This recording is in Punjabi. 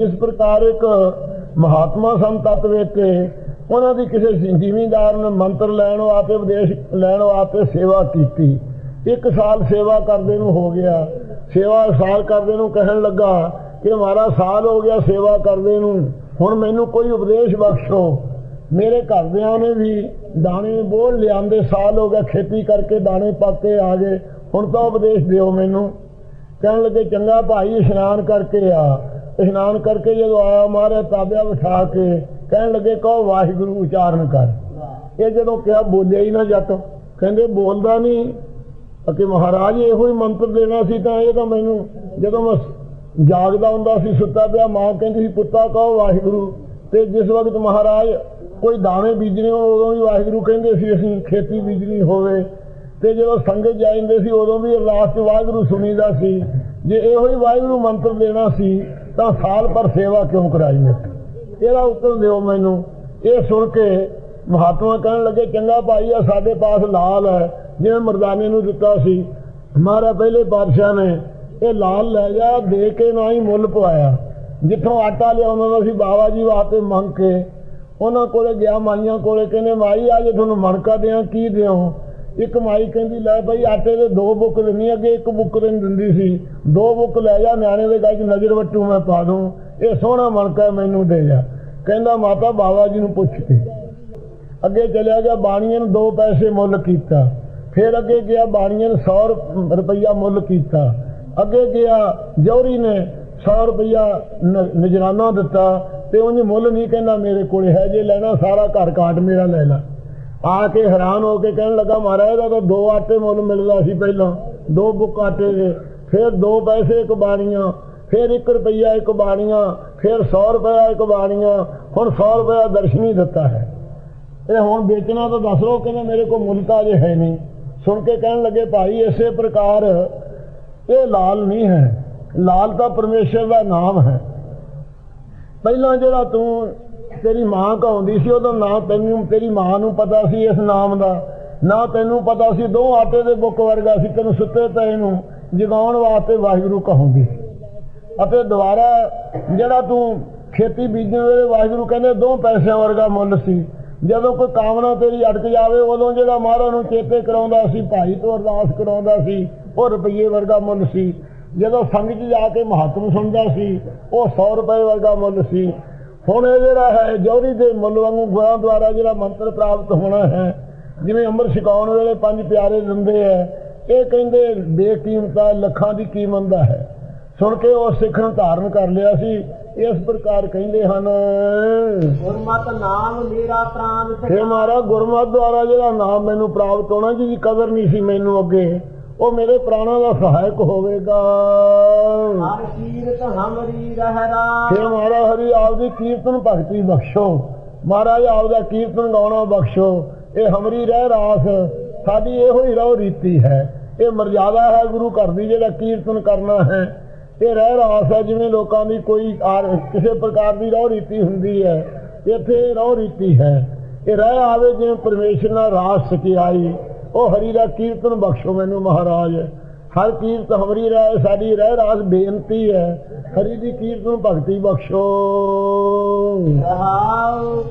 ਜਿਸ ਪ੍ਰਕਾਰ ਇੱਕ ਮਹਾਤਮਾ ਸੰਤ ਤਤ ਵਿੱਚ ਉਹਨਾਂ ਦੀ ਕਿਸੇ ਜ਼ਿਮੀਂਦਾਰ ਨੇ ਮੰਤਰ ਲੈਣ ਵਾਸਤੇ ਉਪਦੇਸ਼ ਲੈਣ ਵਾਸਤੇ ਸੇਵਾ ਕੀਤੀ। ਇੱਕ ਸਾਲ ਸੇਵਾ ਕਰਦੇ ਨੂੰ ਹੋ ਗਿਆ। ਸੇਵਾ ਸਾਲ ਕਰਦੇ ਨੂੰ ਕਹਿਣ ਲੱਗਾ ਕਿ ਮਾਰਾ ਸਾਲ ਹੋ ਗਿਆ ਸੇਵਾ ਕਰਦੇ ਨੂੰ। ਹੁਣ ਮੈਨੂੰ ਕੋਈ ਉਪਦੇਸ਼ ਬਖਸ਼ੋ। ਮੇਰੇ ਘਰਦਿਆਂ ਨੇ ਵੀ ਦਾਣੇ ਬੋਲ ਲਿਆਂਦੇ। ਸਾਲ ਹੋ ਗਿਆ ਖੇਤੀ ਕਰਕੇ ਦਾਣੇ ਪੱਕੇ ਆ ਗਏ। ਹੁਣ ਤਾਂ ਉਪਦੇਸ਼ ਦਿਓ ਮੈਨੂੰ। ਕਹਿਣ ਲੱਗੇ, ਚੰਗਾ ਭਾਈ, ਇਸ਼ਨਾਨ ਕਰਕੇ ਆ। ਇਸ਼ਨਾਨ ਕਰਕੇ ਜਦੋਂ ਆਇਆ ਮਾਰੇ ਤਾਬਿਆ ਬਿਠਾ ਕੇ ਕਹਿਣ ਲੱਗੇ ਕਹੋ ਵਾਹਿਗੁਰੂ ਉਚਾਰਨ ਕਰ। ਇਹ ਜਦੋਂ ਕਿਹਾ ਬੋਲਿਆ ਹੀ ਨਾ ਜੱਟ। ਕਹਿੰਦੇ ਬੋਲਦਾ ਨਹੀਂ ਅਕੇ ਮਹਾਰਾਜ ਇਹੋ ਹੀ ਮੰਤਰ ਦੇਣਾ ਸੀ ਤਾਂ ਇਹ ਤਾਂ ਮੈਨੂੰ ਜਦੋਂ ਮੈਂ ਜਾਗਦਾ ਹੁੰਦਾ ਸੀ ਸੁੱਤਾ ਪਿਆ ਮਾਂ ਕਹਿੰਦੀ ਸੀ ਪੁੱਤਾ ਕਹੋ ਵਾਹਿਗੁਰੂ। ਤੇ ਜਿਸ ਵਕਤ ਮਹਾਰਾਜ ਕੋਈ ਦਾਣੇ ਬੀਜਣੇ ਉਦੋਂ ਵੀ ਵਾਹਿਗੁਰੂ ਕਹਿੰਦੇ ਸੀ ਅਸੀਂ ਖੇਤੀ ਬੀਜਣੀ ਹੋਵੇ। ਤੇ ਜਦੋਂ ਸੰਗਤ ਜਾਂਦੇ ਸੀ ਉਦੋਂ ਵੀ ਅਰਦਾਸ ਚ ਵਾਹਿਗੁਰੂ ਸੁਣੀਦਾ ਸੀ। ਜੇ ਇਹੋ ਹੀ ਵਾਹਿਗੁਰੂ ਮੰਤਰ ਦੇਣਾ ਸੀ ਤਾਂ ਸਾਲ ਪਰ ਸੇਵਾ ਕਿਉਂ ਕਰਾਈ ਮੈਂ ਇਹਦਾ ਉੱਤਰ ਦਿਓ ਮੈਨੂੰ। ਇਹ ਸੁਣ ਕੇ ਮਹਾਤਮਾ ਕਹਿਣ ਲੱਗੇ, ਚੰਗਾ ਭਾਈ ਆ, ਸਾਡੇ ਪਾਸ ਲਾਲ ਹੈ। ਜਿਵੇਂ ਮਰਦਾਨੇ ਨੂੰ ਦਿੱਤਾ ਸੀ। ਮਹਾਰਾ ਪਹਿਲੇ ਬਾਦਸ਼ਾਹ ਨੇ ਇਹ ਲਾਲ ਲੈ ਜਾ ਦੇ ਕੇ ਨਾ ਹੀ ਮੁੱਲ ਪਵਾਇਆ। ਜਿੱਥੋਂ ਆਟਾ ਲਿਆਉਂਦਾ ਹੁੰਦਾ ਸੀ ਬਾਬਾ ਜੀ ਵਾਸਤੇ ਮੰਗ ਕੇ, ਉਹਨਾਂ ਕੋਲੇ ਗਿਆ, ਮਾਈਆਂ ਕੋਲੇ ਕਹਿੰਦੇ, ਮਾਈ, ਆ ਜੇ ਤੁਹਾਨੂੰ ਮਣਕਾ ਦਿਆਂ, ਕੀ ਦਿਓ? ਇੱਕ ਮਾਈ ਕਹਿੰਦੀ ਲੈ ਭਾਈ ਆਟੇ ਦੇ ਦੋ ਬੁੱਕ ਦਿੰਨੀ ਅੱਗੇ ਇੱਕ ਬੁੱਕ ਦੇ ਦਿੰਦੀ ਸੀ। ਦੋ ਬੁੱਕ ਲੈ ਜਾ ਨਿਆਣੇ ਦੇ ਗਾਇ ਨਜ਼ਰ ਵੱਟੂ ਮੈਂ ਪਾ ਦੂੰ। ਇਹ ਸੋਹਣਾ ਮਣਕਾ ਹੈ, ਮੈਨੂੰ ਦੇ ਜਾ। ਕਹਿੰਦਾ ਮਾਤਾ ਬਾਬਾ ਜੀ ਨੂੰ ਪੁੱਛ ਕੇ। ਅੱਗੇ ਚਲਿਆ ਗਿਆ ਬਾਣੀਏ ਨੂੰ ਦੋ ਪੈਸੇ ਮੁੱਲ ਕੀਤਾ। ਫਿਰ ਅੱਗੇ ਗਿਆ ਬਾਣੀਏ ਨੂੰ 100 ਰੁਪਈਆ ਮੁੱਲ ਕੀਤਾ। ਅੱਗੇ ਗਿਆ ਜੌਹਰੀ ਨੇ 100 ਰੁਪਈਆ ਨਜਰਾਨਾ ਦਿੱਤਾ ਤੇ ਉਹਨੇ ਮੁੱਲ ਨਹੀਂ ਕਹਿੰਦਾ ਮੇਰੇ ਕੋਲ ਹੈ ਜੇ ਲੈਣਾ ਸਾਰਾ ਘਰ ਕਾਟ ਮੇਰਾ ਲੈ ਲੈ। ਆ ਕੇ ਹੈਰਾਨ ਹੋ ਕੇ ਕਹਿਣ ਲੱਗਾ, ਮਹਾਰਾਜ ਦਾ ਤਾਂ ਦੋ ਆਟੇ ਮੁੱਲ ਮਿਲਦਾ ਸੀ ਪਹਿਲਾਂ, ਦੋ ਬੁੱਕ ਆਟੇ ਦੇ, ਫਿਰ ਦੋ ਪੈਸੇ ਇੱਕ ਬਾਣੀਆਂ, ਫਿਰ 1 ਰੁਪਈਆ ਇੱਕ ਬਾਣੀਆਂ, ਫਿਰ 100 ਰੁਪਇਆ ਇੱਕ ਬਾਣੀਆਂ, ਹੁਣ 100 ਰੁਪਇਆ ਦਰਸ਼ਨੀ ਦਿੱਤਾ ਹੈ। ਇਹ ਹੁਣ ਵੇਚਣਾ ਤਾਂ ਦੱਸ ਲੋ ਕਹਿੰਦਾ ਮੇਰੇ ਕੋਲ ਮੁੱਲ ਤਾਂ ਅਜੇ ਹੈ ਨਹੀਂ। ਸੁਣ ਕੇ ਕਹਿਣ ਲੱਗੇ, ਭਾਈ, ਇਸੇ ਪ੍ਰਕਾਰ ਇਹ ਲਾਲ ਨਹੀਂ ਹੈ। ਲਾਲ ਤਾਂ ਪਰਮੇਸ਼ਰ ਦਾ ਨਾਮ ਹੈ। ਪਹਿਲਾਂ ਜਿਹੜਾ ਤੂੰ ਤੇਰੀ ਮਾਂ ਕਹਾਉਂਦੀ ਸੀ, ਉਹਦਾ ਨਾਂ ਤੈਨੂੰ, ਤੇਰੀ ਮਾਂ ਨੂੰ ਪਤਾ ਸੀ ਇਸ ਨਾਮ ਦਾ। ਨਾ ਤੈਨੂੰ ਪਤਾ ਸੀ ਦੋ ਆਟੇ ਦੇ ਬੁੱਕ ਵਰਗਾ ਸੀ, ਤੈਨੂੰ ਸੁੱਤੇ ਪਏ ਨੂੰ ਜਗਾਉਣ ਵਾਸਤੇ ਵਾਹਿਗੁਰੂ ਕਹੂੰਗੀ ਅਤੇ ਦੁਬਾਰਾ ਜਿਹੜਾ ਤੂੰ ਖੇਤੀ ਬੀਜਣ ਵੇਲੇ ਵਾਹਿਗੁਰੂ ਕਹਿੰਦੇ ਦੋ ਪੈਸਿਆਂ ਵਰਗਾ ਮੁੱਲ ਸੀ। ਜਦੋਂ ਕੋਈ ਕਾਮਨਾ ਤੇਰੀ ਅਟਕ ਜਾਵੇ, ਉਦੋਂ ਜਿਹੜਾ ਮਹਾਰਾਜ ਨੂੰ ਚੇਤੇ ਕਰਾਉਂਦਾ ਸੀ, ਭਾਈ ਤੋਂ ਅਰਦਾਸ ਕਰਾਉਂਦਾ ਸੀ, ਉਹ ਰੁਪਈਏ ਵਰਗਾ ਮੁੱਲ ਸੀ। ਜਦੋਂ ਸੰਗਤ 'ਚ ਜਾ ਕੇ ਮਹਾਤਮ ਸੁਣਦਾ ਸੀ, ਉਹ 100 ਰੁਪਏ ਵਰਗਾ ਮੁੱਲ ਸੀ। ਹੁਣ ਇਹ ਜਿਹੜਾ ਹੈ ਜੌਹਰੀ ਦੇ ਮੁੱਲ ਵਾਂਗੂ ਗੁਰਾਂ ਦੁਆਰਾ ਜਿਹੜਾ ਮੰਤਰ ਪ੍ਰਾਪਤ ਹੋਣਾ ਹੈ ਜਿਵੇਂ ਅੰਮ੍ਰਿਤ ਛਕਾਉਣ ਵੇਲੇ ਪੰਜ ਪਿਆਰੇ ਦਿੰਦੇ ਐ ਇਹ ਕਹਿੰਦੇ ਬੇਕੀਮਤਾ ਲੱਖਾਂ ਦੀ ਕੀਮਤ ਦਾ ਹੈ। ਸੁਣ ਕੇ ਉਹ ਸਿੱਖ ਨੂੰ ਧਾਰਨ ਕਰ ਲਿਆ ਸੀ ਇਸ ਪ੍ਰਕਾਰ ਕਹਿੰਦੇ ਹਨ ਗੁਰਮਤ ਨਾਮ ਮੇਰਾ ਪ੍ਰਾਨ ਫੇ ਮਾਰਾ ਗੁਰਮਤਿ ਦੁਆਰਾ ਜਿਹੜਾ ਨਾਮ ਮੈਨੂੰ ਪ੍ਰਾਪਤ ਹੋਣਾ ਜਿਹਦੀ ਕਦਰ ਨਹੀਂ ਸੀ ਮੈਨੂੰ ਅੱਗੇ ਉਹ ਮੇਰੇ ਪ੍ਰਾਣਾਂ ਦਾ ਸਹਾਇਕ ਹੋਵੇਗਾ। ਹਮਰੀ ਰਹਿਰਾ ਫੇ ਮਾਰਾ ਹਰੀ ਆਪਦੀ ਕੀਰਤਨ ਭਗਤੀ ਬਖਸ਼ੋ। ਮਹਾਰਾਜ ਆਪਦਾ ਕੀਰਤਨ ਗਾਉਣਾ ਬਖਸ਼ੋ। ਇਹ ਹਮਰੀ ਰਹਿ ਰਾਸ। ਸਾਡੀ ਇਹੋ ਹੀ ਰਹੁ ਰੀਤੀ ਹੈ। ਇਹ ਮਰਜ਼ਾਦਾ ਹੈ ਗੁਰੂ ਘਰ ਦੀ ਜਿਹੜਾ ਕੀਰਤਨ ਕਰਨਾ ਹੈ। ਇਹ ਰਹਿ ਰਾਸ ਹੈ ਜਿਵੇਂ ਲੋਕਾਂ ਦੀ ਕੋਈ ਕਿਸੇ ਪ੍ਰਕਾਰ ਦੀ ਰਹੁ ਰੀਤੀ ਹੁੰਦੀ ਹੈ। ਇੱਥੇ ਰੋ ਰੀਤੀ ਹੈ। ਇਹ ਰਹਿ ਆਵੇ ਜਿਵੇਂ ਪਰਮੇਸ਼ਰ ਨਾਲ ਰਾਸ ਸਚਾਈ ਉਹ ਹਰੀ ਦਾ ਕੀਰਤਨ ਬਖਸ਼ੋ ਮੈਨੂੰ ਮਹਾਰਾਜ। ਹਰ ਕੀਰਤ ਹਮਰੀ ਰਹਿ, ਸਾਡੀ ਰਹਿ ਰਾਸ ਬੇਨਤੀ ਹੈ। ਹਰੀ ਦੀ ਕੀਰਤ ਨੂੰ ਭਗਤੀ ਬਖਸ਼ੋ।